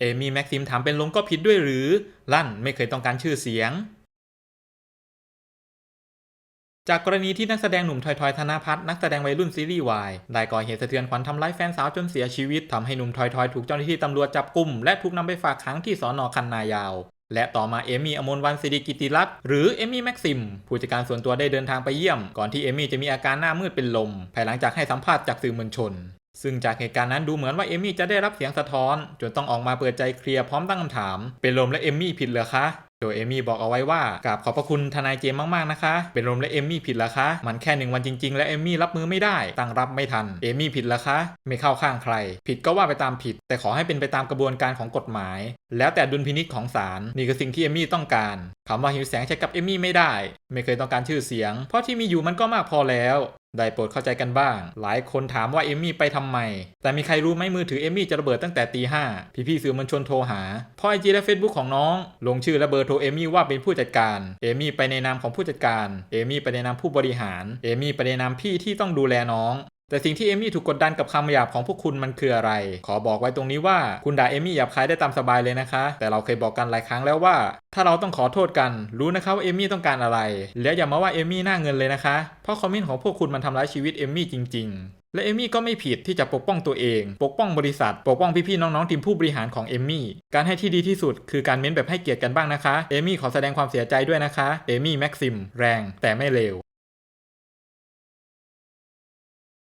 เอมี่แม็กซิมถามเป็นลมก็ผิดด้วยหรือ ลั่นไม่เคยต้องการชื่อเสียง จากกรณีที่นักแสดงหนุ่มทอยทอยธนพัฒน์นักแสดงวัยรุ่นซีรีส์วายได้ก่อเหตุสะเทือนขวัญทำร้ายแฟนสาวจนเสียชีวิตทำให้หนุ่มทอยทอยถูกเจ้าหน้าที่ตำรวจจับกุมและถูกนำไปฝากขังที่สอนอคันนายาวและต่อมาเอมี่อมรวันสิริกิติรัตน์หรือเอมี่แม็กซิม ผู้จัดการส่วนตัวได้เดินทางไปเยี่ยม ก่อนที่เอมี่จะมีอาการหน้ามืดเป็นลม ภายหลังจากให้สัมภาษณ์จากสื่อมวลชน ซึ่งจากเหตุการณ์นั้นดูเหมือนว่าเอมี่จะได้รับเสียงสะท้อน จนต้องออกมาเปิดใจเคลียร์พร้อมตั้งคำถาม เป็นลมและเอมี่ผิดเหรอคะโดยเอมี่บอกเอาไว้ว่ากราบขอบพระคุณทนายเจมส์มากๆนะคะ เป็นลมและเอมี่ผิดเหรอคะ มันแค่หนึ่งวันจริงๆ และเอมี่รับมือไม่ได้ ตั้งรับไม่ทัน เอมี่ผิดเหรอคะ ไม่เข้าข้างใคร ผิดก็ว่าไปตามผิด แต่ขอให้เป็นไปตามกระบวนการของกฎหมาย แล้วแต่ดุลพินิจของศาลนี่คือสิ่งที่เอมี่ต้องการคำว่าหิวแสงใช้กับเอมี่ไม่ได้ ไม่เคยต้องการชื่อเสียง เพราะที่มีอยู่มันก็มากพอแล้ว ได้โปรดเข้าใจกันบ้าง หลายคนถามว่าเอมมี่ไปทำไม แต่มีใครรู้ไหมมือถือเอมมี่จะระเบิดตั้งแต่ตีห้าพี่ๆสื่อมวลชนโทรหาพ่อไอจีและเฟซบุ๊กของน้อง ลงชื่อและเบอร์โทรเอมมี่ว่าเป็นผู้จัดการ เอมมี่ไปในนามของผู้จัดการ เอมมี่ไปในนามผู้บริหาร เอมมี่ไปในนามพี่ที่ต้องดูแลน้อง แต่สิ่งที่เอมี่ถูกกดดันกับคำหยาบของพวกคุณมันคืออะไร ขอบอกไว้ตรงนี้ว่าคุณด่าเอมี่หยาบคายได้ตามสบายเลยนะคะ แต่เราเคยบอกกันหลายครั้งแล้วว่า ถ้าเราต้องขอโทษกัน รู้นะคะว่าเอมี่ต้องการอะไร แล้วอย่ามาว่าเอมี่หน้าเงินเลยนะคะ เพราะคอมเมนต์ของพวกคุณมันทำร้ายชีวิตเอมี่จริง ๆ และเอมี่ก็ไม่ผิดที่จะปกป้องตัวเอง ปกป้องบริษัท ปกป้องพี่ๆน้องๆทีมผู้บริหารของเอมี่การให้ที่ดีที่สุดคือการเม้นแบบให้เกียรติกันบ้างนะคะ เอมี่ขอแสดงความเสียใจด้วยนะคะ เอมี่แม็กซิมแรงแต่ไม่เลว